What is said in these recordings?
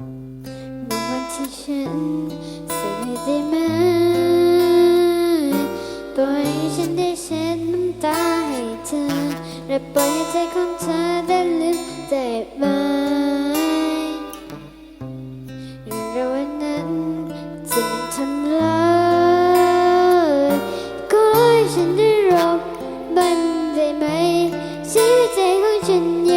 มองวันที่ฉันเสียได้ไหมปล่อยให้ฉันได้เช็ดน้ำตาให้เธอและปล่อยให้ใจของเธอได้ลืมได้ไหมเราวันนั้นที่มันทำร้ายก็ให้ฉันได้รบมันได้ไหมชีวิตใจของฉัน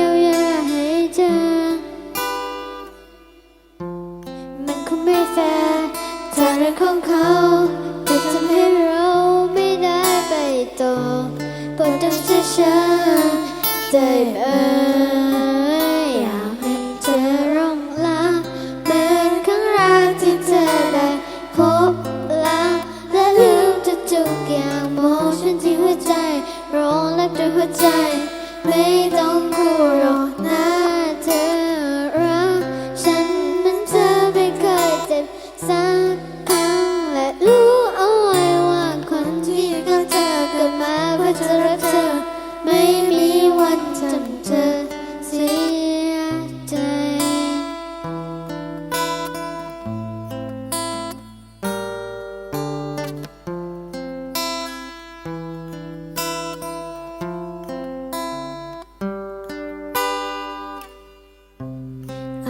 แฟร์ทางเรื่องของเขาจะทำให้เราไม่ได้ไปต่อปรดต้องเชื่อฉันได้ไหมอยากให้เธอร้องลาเหมือนครั้งแรกที่เธอได้พบลาและลืมทุกๆอย่างมองฉันที่หัวใจร้องรักด้วยหัวใจ ไม่ต้องพูดหรอกนะ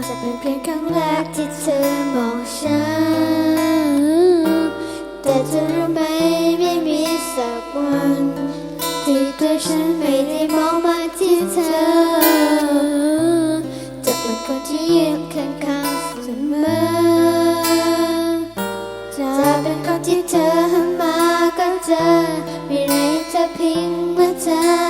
จะเป็นเพียงครั้งแรกที่เธอมองฉัน แต่เธอรู้ไหมไม่มีสักวัน ที่ตัวฉันไม่ได้มองมาที่เธอ จะเป็นคนที่ยืนข้างๆเสมอจะเป็นคนที่เธอหันมาก็เจอมีไรจะพิงเมื่อเธอ